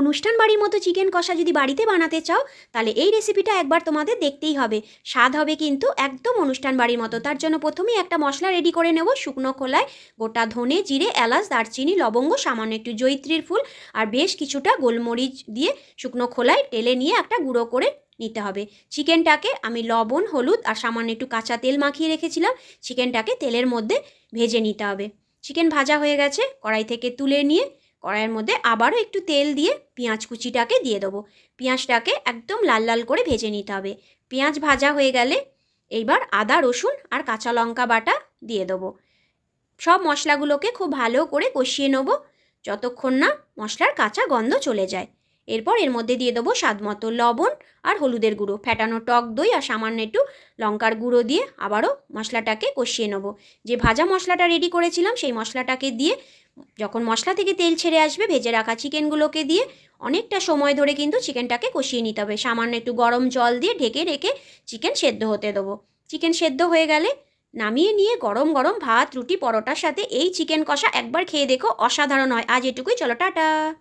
অনুষ্ঠান বাড়ির মতো চিকেন কষা যদি বাড়িতে বানাতে চাও, তাহলে এই রেসিপিটা একবার তোমাদের দেখতেই হবে। স্বাদ হবে কিন্তু একদম অনুষ্ঠান বাড়ির মতো। তার জন্য প্রথমেই একটা মশলা রেডি করে নেব, শুকনো খোলায়। গোটা ধনে, জিরে, এলাচ, দারচিনি, লবঙ্গ, সামান্য একটু জৈত্রীর ফুল আর বেশ কিছুটা গোলমরিচ দিয়ে শুকনো খোলায় টেলে নিয়ে একটা গুঁড়ো করে নিতে হবে। চিকেনটাকে আমি লবণ, হলুদ আর সামান্য একটু কাঁচা তেল মাখিয়ে রেখেছিলাম। চিকেনটাকে তেলের মধ্যে ভেজে নিতে হবে। চিকেন ভাজা হয়ে গেছে, কড়াই থেকে তুলে নিয়ে কড়াইয়ের মধ্যে আবারও একটু তেল দিয়ে পেঁয়াজ কুচিটাকে দিয়ে দেবো। পেঁয়াজটাকে একদম লাল লাল করে ভেজে নিতে হবে। পেঁয়াজ ভাজা হয়ে গেলে এইবার আদা, রসুন আর কাঁচা লঙ্কা বাটা দিয়ে দেবো। সব মশলাগুলোকে খুব ভালো করে কষিয়ে নেব যতক্ষণ না মশলার কাঁচা গন্ধ চলে যায়। এরপর এর মধ্যে দিয়ে দেবো স্বাদ মতো লবণ আর হলুদের গুঁড়ো। ফ্যাটানো টক দই আর সামান্য একটু লঙ্কার গুঁড়ো দিয়ে আবারও মশলাটাকে কষিয়ে নেব। যে ভাজা মশলাটা রেডি করেছিলাম সেই মশলাটাকে দিয়ে যখন মশলা থেকে তেল ছেড়ে আসবে, ভেজে রাখা চিকেনগুলোকে দিয়ে অনেকটা সময় ধরে কিন্তু চিকেনটাকে কষিয়ে নিতে হবে। সামান্য একটু গরম জল দিয়ে ঢেকে রেখে চিকেন সেদ্ধ হতে দেবো। চিকেন সেদ্ধ হয়ে গেলে নামিয়ে নিয়ে গরম গরম ভাত, রুটি, পরোটার সাথে এই চিকেন কষা একবার খেয়ে দেখো, অসাধারণ হয়। আজ এটুকুই। চলো, টাটা!